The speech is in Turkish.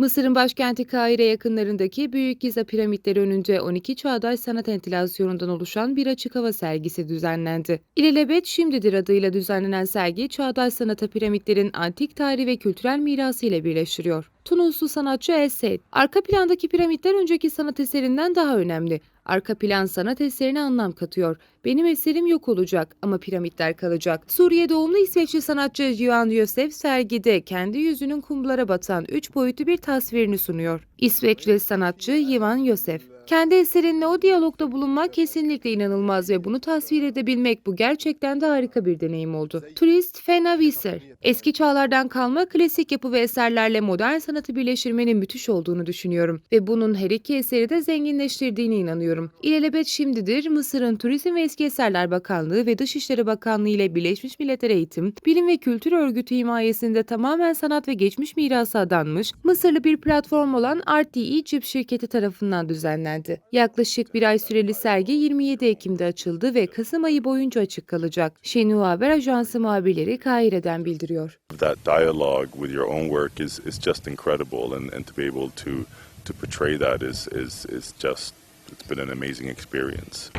Mısır'ın başkenti Kahire yakınlarındaki Büyük Giza piramitleri önünde 12 çağdaş sanat entilasyonundan oluşan bir açık hava sergisi düzenlendi. İlelebet Şimdidir adıyla düzenlenen sergi, çağdaş sanata piramitlerin antik tarihi ve kültürel mirası ile birleştiriyor. Tunuslu sanatçı El Seyd, arka plandaki piramitler önceki sanat eserinden daha önemli. Arka plan sanat eserine anlam katıyor. Benim eserim yok olacak ama piramitler kalacak. Suriye doğumlu İsveçli sanatçı Yuan Yosef sergide kendi yüzünün kumlara batan üç boyutlu bir tasvirini sunuyor. İsveçli sanatçı Yuan Yosef. Kendi eserinle o diyalogda bulunmak kesinlikle inanılmaz ve bunu tasvir edebilmek bu gerçekten de harika bir deneyim oldu. Turist Fena Visser. Eski çağlardan kalma klasik yapı ve eserlerle modern sanatı birleştirmenin müthiş olduğunu düşünüyorum ve bunun her iki eseri de zenginleştirdiğine inanıyorum. İlelebet şimdidir Mısır'ın Turizm ve Eski Eserler Bakanlığı ve Dışişleri Bakanlığı ile Birleşmiş Milletler Eğitim, Bilim ve Kültür Örgütü himayesinde tamamen sanat ve geçmiş mirası adanmış Mısırlı bir platform olan RT Egypt şirketi tarafından düzenlendi. Yaklaşık bir ay süreli sergi 27 Ekim'de açıldı ve Kasım ayı boyunca açık kalacak. Şenua Haber Ajansı muhabirleri Kahire'den bildiriyor. that dialogue with your own work is, is just incredible and, and to be able to to portray that is, is is just it's been an amazing experience.